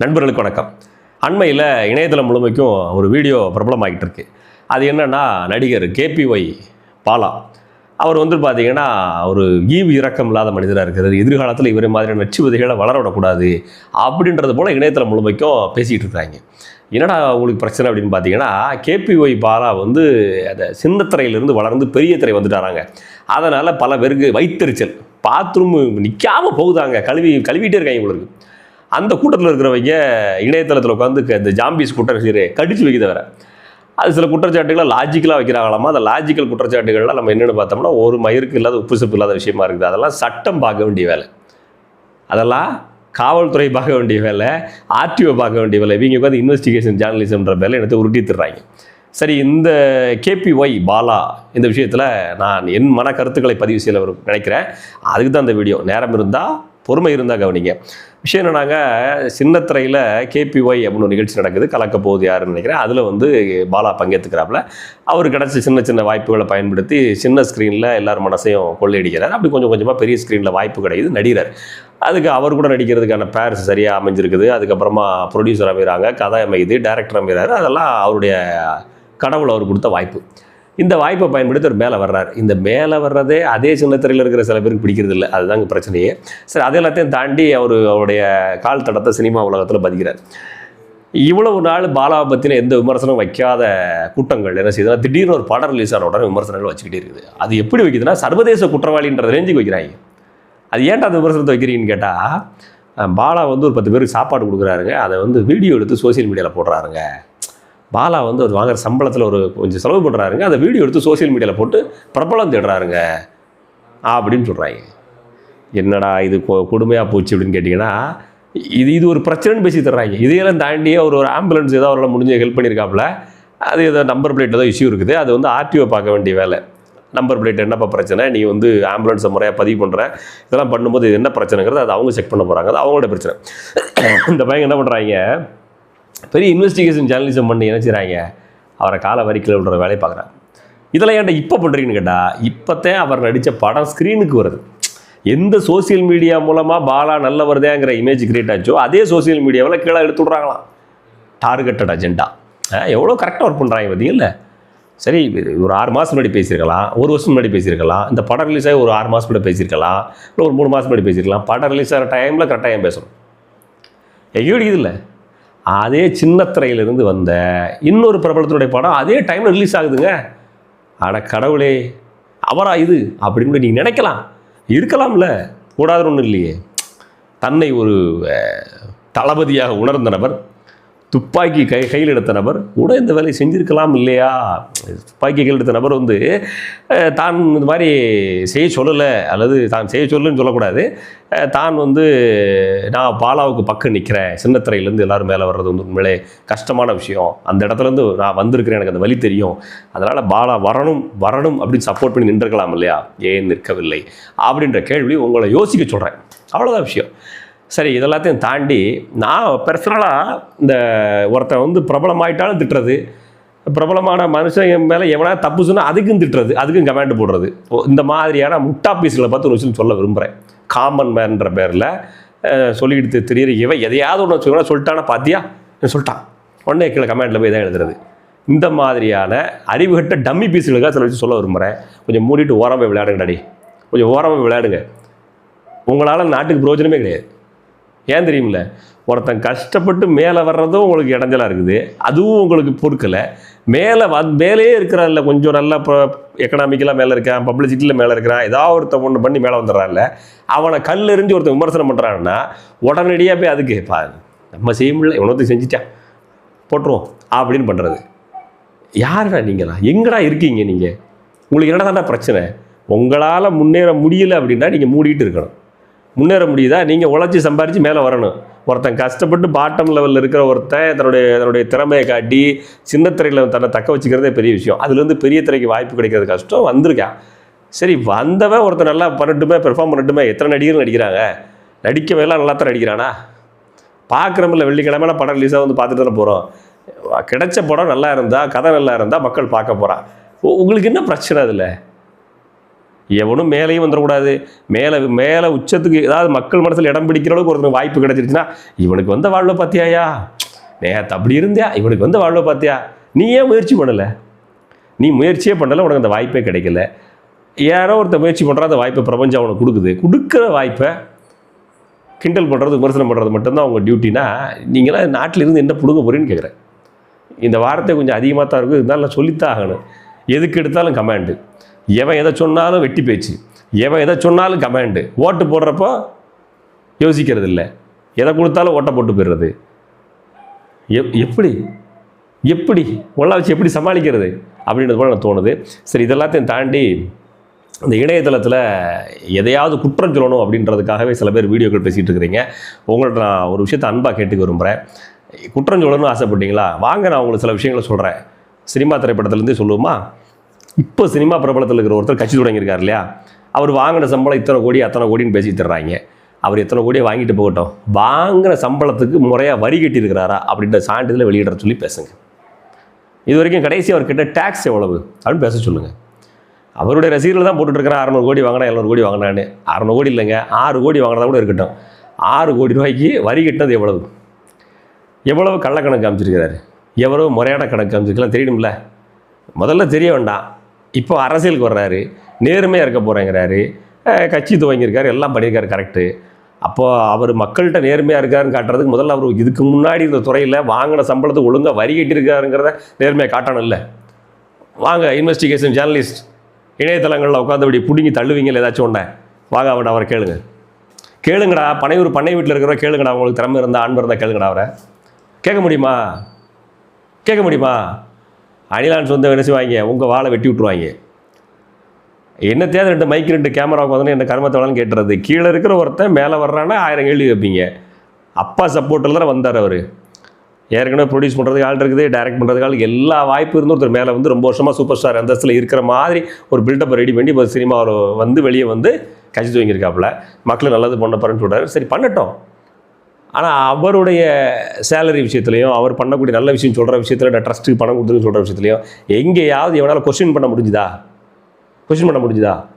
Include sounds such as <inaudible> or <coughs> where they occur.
நண்பர்களுக்கு வணக்கம். அண்மையில் இணையதளம் முழுமைக்கும் ஒரு வீடியோ பிரபலமாகிட்டு இருக்கு அது என்னென்னா நடிகர் கேபிஒய் பாலா. அவர் வந்து பார்த்தீங்கன்னா ஒரு ஈவு இறக்கம் இல்லாத மனிதராக இருக்கிறார் எதிர்காலத்தில் இவரை மாதிரியான நச்சுவதைகளை வளர விடக்கூடாது அப்படின்றது போல் இணையதளம் முழுமைக்கும் பேசிகிட்டு இருக்காங்க என்னடா உங்களுக்கு பிரச்சனை அப்படின்னு பார்த்தீங்கன்னா கேபிஒய் பாலா வந்து அந்த சின்னத்திரையிலிருந்து வளர்ந்து பெரிய திரை வந்துட்டாராங்க. அதனால் பல பேருக்கு வைத்தறிச்சல் பாத்ரூம் நிற்காம போகுதாங்க. கழுவி கழுவிட்டே இருக்காங்க உங்களுக்கு அந்த கூட்டத்தில் இருக்கிறவங்க இணையதளத்தில் உட்காந்து இந்த ஜாம்பிஸ் கூட்டம் சரி கடிச்சு வர வேற. அது சில குற்றச்சாட்டுகளை லாஜிக்கலாக வைக்கிறாங்களாமா? அந்த லாஜிக்கல் குற்றச்சாட்டுகள்லாம் நம்ம என்னென்னு பார்த்தோம்னா ஒரு மயிருக்கு இல்லாத உப்பு சப்பு இல்லாத விஷயமா இருக்குது. அதெல்லாம் சட்டம் பார்க்க வேண்டிய வேலை. அதெல்லாம் காவல்துறை பார்க்க வேண்டிய வேலை ஆர்டிஓ பார்க்க வேண்டிய வேலை. இவங்க உட்காந்து இன்வெஸ்டிகேஷன் ஜேர்னலிசம்ன்ற வேலை எனக்கு உருட்டி தர்றாங்க. சரி இந்த கேபிஒய் பாலா இந்த விஷயத்தில் நான் என் மன கருத்துக்களை பதிவு செய்ய நினைக்கிறேன். அதுக்கு தான் இந்த வீடியோ நேரம் இருந்தால் பொறுமை இருந்தால் கவனிங்க. விஷயம் என்னன்னாங்க சின்னத்திரையில் கேபிஒய் அப்படின்னு ஒரு நிகழ்ச்சி நடக்குது. கலக்க போகுது யாருன்னு நினைக்கிறேன். அதில் வந்து பாலா பங்கேற்றுக்கிறாப்புல அவர் கிடச்ச சின்ன சின்ன வாய்ப்புகளை பயன்படுத்தி சின்ன ஸ்க்ரீனில் எல்லார் மனசையும் கொள்ளையடிக்கிறார். அப்படி கொஞ்சம் கொஞ்சமாக பெரிய ஸ்க்ரீனில் வாய்ப்பு கிடைக்குது நடிகர். அதுக்கு அவர் கூட நடிக்கிறதுக்கான பேர்ஸ் சரியாக அமைஞ்சிருக்குது. அதுக்கப்புறமா ப்ரொடியூசர் அமைகிறாங்க கதை அமையுது டேரக்டர் அமைகிறாரு அதெல்லாம் அவருடைய கடவுள் அவர் கொடுத்த வாய்ப்பு. இந்த வாய்ப்பை பயன்படுத்தி அவர் மேலே வர்றார். இந்த மேலே வர்றதே அதே சின்னத்திரையில் இருக்கிற சில பேருக்கு பிடிக்கிறது இல்லை. அதுதாங்க பிரச்சனையே. சரி அது எல்லாத்தையும் தாண்டி அவர் அவருடைய கால் தடத்தை சினிமா உலகத்தில் பதிக்கிறார். இவ்வளவு நாள் பாலாவை பற்றின எந்த விமர்சனம் வைக்காத கூட்டங்கள் என்ன செய்யுதுன்னா திடீர்னு ஒரு படம் ரிலீஸ் ஆன உடனே விமர்சனங்கள் வச்சுக்கிட்டே இருக்குது. அது எப்படி வைக்குதுன்னா சர்வதேச குற்றவாளின்ற ரேஞ்சுக்கு வைக்கிறாங்க. அது ஏன்டா அந்த விமர்சனத்தை வைக்கிறீங்கன்னு கேட்டால் பாலா வந்து ஒரு பத்து பேருக்கு சாப்பாடு கொடுக்குறாருங்க. அதை வந்து வீடியோ எடுத்து சோஷியல் மீடியாவில் போடுறாருங்க. பாலா வந்து அது வாங்குற சம்பளத்தில் ஒரு கொஞ்சம் செலவு பண்ணுறாருங்க அந்த வீடியோ எடுத்து சோஷியல் மீடியாவில் போட்டு பிரபலம் தேடுறாருங்க. அப்படின்னு சொல்கிறாங்க என்னடா இது கொ- கொடுமையாக போச்சு அப்படின்னு கேட்டிங்கன்னா இது இது ஒரு பிரச்சனைன்னு பேசி தர்றாங்க. இதையெல்லாம் தாண்டி அவர் ஒரு ஆம்புலன்ஸ் ஏதோ அவரால் முடிஞ்ச ஹெல்ப் பண்ணியிருக்காப்புல. அது ஏதோ நம்பர் பிளேட் ஏதோ இஷ்யூ இருக்குது. அது வந்து ஆர்டிஓ பார்க்க வேண்டிய வேலை. நம்பர் பிளேட் என்னப்பா பிரச்சனை? நீ வந்து ஆம்புலன்ஸை முறையாக பதிவு பண்ணுற இதெல்லாம் பண்ணும்போது இது என்ன பிரச்சனைங்கிறது அது அவங்க செக் பண்ண போகிறாங்க அது அவங்களோட பிரச்சனை. <coughs> இந்த பையன் என்ன பண்ணுறாங்க பெரிய இன்வெஸ்டிகேஷன் ஜேர்னலிசம் பண்ணி என்ன செய்கிறாங்க அவரை காலை வரிக்கல விடுற வேலையை பார்க்குறாங்க. இதெல்லாம் ஏன்டா இப்போ பண்ணுறீங்கன்னு கேட்டால் இப்போத்தே அவர் நடித்த படம் ஸ்க்ரீனுக்கு வருது. எந்த சோஷியல் மீடியா மூலமாக பாலா நல்ல வருதேங்கிற இமேஜ் கிரியேட் ஆச்சோ அதே சோஷியல் மீடியாவில் கீழே எடுத்து விட்றாங்களாம். டார்கெட்டட் அஜெண்டா எவ்வளோ கரெக்டாக ஒர்க் பண்ணுறாங்க பார்த்தீங்கல்ல? சரி இது ஒரு ஆறு மாதம் முன்னாடி பேசியிருக்கலாம் ஒரு வருஷம் முன்னாடி பேசியிருக்கலாம் இந்த படம் ரிலீஸ் ஆகி ஒரு ஆறு மாதம் முன்னாடி பேசியிருக்கலாம் இல்லை ஒரு மூணு மாதம் முன்னாடி பேசியிருக்கலாம் படம் ரிலீஸ் ஆகிற டைமில் கரெக்டாக ஏன் பேசணும்? எங்கேயும் இல்லை. அதே சின்ன திரையிலிருந்து வந்த இன்னொரு பிரபலத்தினுடைய படம் அதே டைமில் ரிலீஸ் ஆகுதுங்க. அட கடவுளே அவரா இது? அப்படின்னு கூட நீங்கள் நினைக்கலாம். இருக்கலாம்ல. கூடாதுன்னு ஒன்றும் இல்லையே. தன்னை ஒரு தளபதியாக உணர்ந்த நபர் துப்பாக்கி கை கையில் எடுத்த நபர் கூட இந்த வேலையை செஞ்சுருக்கலாம் இல்லையா? துப்பாக்கி கையில் எடுத்த நபர் வந்து தான் இந்த மாதிரி செய்ய சொல்லலை அல்லது தான் செய்ய சொல்லலன்னு சொல்லக்கூடாது. தான் வந்து நான் பாலாவுக்கு பக்கம் நிற்கிறேன் சின்னத்திரையிலேருந்து எல்லாரும் மேலே வர்றது வந்து உண்மையிலே கஷ்டமான விஷயம். அந்த இடத்துலேருந்து நான் வந்திருக்கிறேன் எனக்கு அந்த வழி தெரியும். அதனால் பாலா வரணும் வரணும் அப்படின்னு சப்போர்ட் பண்ணி நின்றுக்கலாம் இல்லையா? ஏன் நிற்கவில்லை? அப்படின்ற கேள்வி உங்களை யோசிக்க சொல்கிறேன் அவ்வளோதான் விஷயம். சரி இதெல்லாத்தையும் தாண்டி நான் பர்சனலாக இந்த ஒருத்தன் வந்து பிரபலமாயிட்டாலும் திட்டுறது. பிரபலமான மனுஷன் மேலே எவனா தப்பு சொன்னால் அதுக்கும் திட்டுறது அதுக்கும் கமெண்ட் போடுறது. இந்த மாதிரியான முட்டா பீஸ்களை பார்த்து ஒரு விஷயம் சொல்ல விரும்புகிறேன் காமன் மேன்ற பேரில் சொல்லிக்கிட்டு தெரியுற இவன் எதையாவது ஒன்று சொல்ல சொல்லிட்டானா பாத்தியா? சொல்லிட்டான். உடனே கீழே கமெண்ட்டில் போய் தான் எழுதுறது. இந்த மாதிரியான அறிவுகட்ட டம்மி பீஸுகளுக்காக சில விஷயம் சொல்ல விரும்புகிறேன் கொஞ்சம் மூடிட்டு ஓரமாக போய் விளையாடுங்க டாடி கொஞ்சம் ஓரமாக விளையாடுங்க. உங்களால் நாட்டுக்கு பிரயோஜனமே கிடையாது. ஏன் தெரியுமில்ல? ஒருத்தன் கஷ்டப்பட்டு மேலே வர்றதும் உங்களுக்கு இடைஞ்சலாக இருக்குது. அதுவும் உங்களுக்கு பொறுக்கலை. மேலே வந் மேலே இருக்கிறான்ல கொஞ்சம் நல்ல இப்போ எக்கனாமிக்கலாக மேலே இருக்கான் பப்ளிசிட்டியில் மேலே இருக்கிறான் ஏதாவது ஒருத்தன் ஒன்று பண்ணி மேலே வந்துடுறான்ல அவனை கல் எறிஞ்சு ஒருத்தன் விமர்சனம் பண்ணுறான்னா உடனடியாக போய் அதுக்கு பா நம்ம செய்ய முடியல இவனத்தையும் செஞ்சிட்டான் போட்டுருவோம் அப்படின்னு பண்ணுறது யாருடா நீங்களா? எங்கடா இருக்கீங்க நீங்கள் உங்களுக்கு என்னடா பிரச்சனை? உங்களால் முன்னேற முடியல அப்படின்னா நீங்கள் மூடிட்டு இருக்கணும். முன்னேற முடியுதா? நீங்கள் உழைச்சி சம்பாரித்து மேலே வரணும். ஒருத்தன் கஷ்டப்பட்டு பாட்டம் லெவலில் இருக்கிற ஒருத்தன் தன்னுடைய தன்னுடைய திறமையை காட்டி சின்ன திரையில் தன்னை தக்க வச்சுக்கிறதே பெரிய விஷயம். அதுலேருந்து பெரிய திரைக்கு வாய்ப்பு கிடைக்கிறது கஷ்டம் வந்திருக்கான் சரி வந்தவன் ஒருத்தன் நல்லா பண்ணட்டுமே பெர்ஃபார்ம் பண்ணட்டுமே எத்தனை நடிகர்கள் நடிக்கிறாங்க? நடிக்கவே எல்லாம் நல்லா தான் நடிக்கிறானா? பார்க்குறமில்ல வெள்ளிக்கிழமை படம் ரிலீஸாக வந்து பார்த்துட்டு தானே போகிறோம் கிடைச்ச படம் நல்லா இருந்தால் கதை நல்லா இருந்தால் மக்கள் பார்க்க போகிறான் உங்களுக்கு என்ன பிரச்சனை அதில்? எவனும் மேலேயும் வந்துடக்கூடாது மேலே மேலே உச்சத்துக்கு ஏதாவது மக்கள் மனசில் இடம் பிடிக்கிற அளவுக்கு ஒருத்தனுக்கு வாய்ப்பு கிடைச்சிருச்சுன்னா இவனுக்கு வந்த வாழ்வை பார்த்தியாயா? நேற்று அப்படி இருந்தியா? இவனுக்கு வந்த வாழ்வை பார்த்தியா? நீ ஏன் முயற்சி பண்ணலை. நீ முயற்சியே பண்ணலை உனக்கு அந்த வாய்ப்பே கிடைக்கல. யாரோ ஒருத்தர் முயற்சி பண்ணுறா அந்த வாய்ப்பை பிரபஞ்சம் அவனுக்கு கொடுக்குது. கொடுக்குற வாய்ப்பை கிண்டல் பண்ணுறது விமர்சனம் பண்ணுறது மட்டும்தான் அவங்க டியூட்டினா நீங்களாம் நாட்டில் இருந்து என்ன பிடுங்க போகிறேன்னு கேட்குறேன் இந்த வார்த்தை கொஞ்சம் அதிகமாக தான் இருக்கும். இருந்தாலும் நான் சொல்லித்தான் ஆகணும். எதுக்கு எடுத்தாலும் கமாண்டு. எவன் எதை சொன்னாலும் வெட்டி பேச்சு. எவன் எதை சொன்னாலும் கமாண்டு ஓட்டு போடுறப்போ யோசிக்கிறது இல்லை எதை கொடுத்தாலும் ஓட்டை போட்டு போயிடுறது. எப் எப்படி? எப்படி? ஒன்றா வச்சு எப்படி சமாளிக்கிறது? அப்படின்றது போல் எனக்கு தோணுது. சரி இதெல்லாத்தையும் தாண்டி இந்த இணையதளத்தில் எதையாவது குற்றம் சொல்லணும் அப்படின்றதுக்காகவே சில பேர் வீடியோக்கள் பேசிகிட்டு இருக்கிறீங்க. உங்கள்கிட்ட நான் ஒரு விஷயத்தை அன்பாக கேட்டுக்க விரும்புகிறேன் குற்றம் சொல்லணும்னு ஆசைப்பட்டீங்களா? வாங்க நான் உங்களுக்கு சில விஷயங்களை சொல்கிறேன் சினிமா திரைப்படத்துலேருந்தே சொல்லுவோமா? இப்போ சினிமா பிரபலத்தில் இருக்கிற ஒருத்தர் கட்சி தொடங்கியிருக்கார் இல்லையா? அவர் வாங்கின சம்பளம் இத்தனை கோடி அத்தனை கோடின்னு பேசி தர்றாங்க. அவர் எத்தனை கோடியை வாங்கிட்டு போகட்டும். வாங்குகிற சம்பளத்துக்கு முறையாக வரி கட்டியிருக்கிறாரா அப்படின்ற சான்றிதழை வெளியிட சொல்லி பேசுங்க. இது வரைக்கும் கடைசி அவர்கிட்ட டேக்ஸ் எவ்வளவு அப்படின்னு பேச சொல்லுங்கள் அவருடைய ரசீதில் தான் போட்டுட்ருக்கிறேன் அறநூறு கோடி வாங்கினா எழுநூறு கோடி வாங்கினான்னு. அறநூறு கோடி இல்லைங்க ஆறு கோடி வாங்கினதா கூட இருக்கட்டும். ஆறு கோடி ரூபாய்க்கு வரி கட்டினது எவ்வளவு? எவ்வளவு கள்ளக்கணக்கு காமிச்சிருக்கிறாரு? எவ்வளவு முறையான கணக்கு காமிச்சிருக்கலாம் தெரியணும்ல. முதல்ல தெரிய வேண்டாம். இப்போ அரசியலுக்கு வர்றாரு நேர்மையாக இருக்க போகிறேங்கிறாரு கட்சி துவங்கியிருக்காரு எல்லாம் பண்ணியிருக்காரு கரெக்டு அப்போது அவர் மக்கள்கிட்ட நேர்மையாக இருக்காருன்னு காட்டுறதுக்கு முதல்ல அவர் இதுக்கு முன்னாடி இந்த துறையில் வாங்கின சம்பளத்தை ஒழுங்காக வரி கட்டியிருக்காருங்கிறத நேர்மையாக காட்டணும் இல்லை வாங்க இன்வெஸ்டிகேஷன் ஜேர்னலிஸ்ட் இணையதளங்களில் உட்காந்து இப்படி பிடுங்கி தள்ளுவீங்களே ஏதாச்சும் ஒன்று வாங்க அவன் அவரை கேளுங்க. கேளுங்கடா பனையூர் பண்ணை வீட்டில் இருக்கிற கேளுங்கடா உங்களுக்கு திறமை இருந்தால் ஆண் இருந்தால் கேளுங்கடா அவரை. கேட்க முடியுமா? கேட்க முடியுமா? அணிலான் வந்து என்ன செய்வாங்க. உங்கள் வாழை வெட்டி விட்ருவாங்க என்ன தேவை? ரெண்டு மைக் ரெண்டு கேமராவுக்கு வந்து என்ன கர்மத்தை வேணாலும் கேட்டுறது. கீழே இருக்கிற ஒருத்தன் மேலே வர்றான்னா ஆயிரம் கேள்வி வைப்பீங்க அப்பா சப்போர்ட்டில் தானே வந்தார் அவர். ஏற்கனவே ப்ரொடியூஸ் பண்ணுறதுக்கு ஆள் இருக்குது டைரக்ட் பண்ணுறதுக்கு ஆள். எல்லா வாய்ப்பு இருந்தும் ஒருத்தர் மேலே வந்து ரொம்ப வருஷமாக சூப்பர் ஸ்டார் அந்தஸ்தில் இருக்கிற மாதிரி ஒரு பில்டப் ரெடி பண்ணி இப்போ சினிமாவில் வந்து வெளியே வந்து கட்சி தூங்கியிருக்காப்புல மக்கள் நல்லது பண்ண போகிறேன்னு சொல்கிறாரு சரி பண்ணட்டும். ஆனால் அவருடைய சேலரி விஷயத்துலையும் அவர் பண்ணக்கூடிய நல்ல விஷயம் சொல்கிற விஷயத்தில் ட்ரஸ்ட்டுக்கு பணம் கொடுத்துருன்னு சொல்கிற விஷயத்துலையும் எங்கேயாவது எவனால் கொஸ்டின் பண்ண முடிஞ்சுதா? கொஸ்டின் பண்ண முடிஞ்சுதா?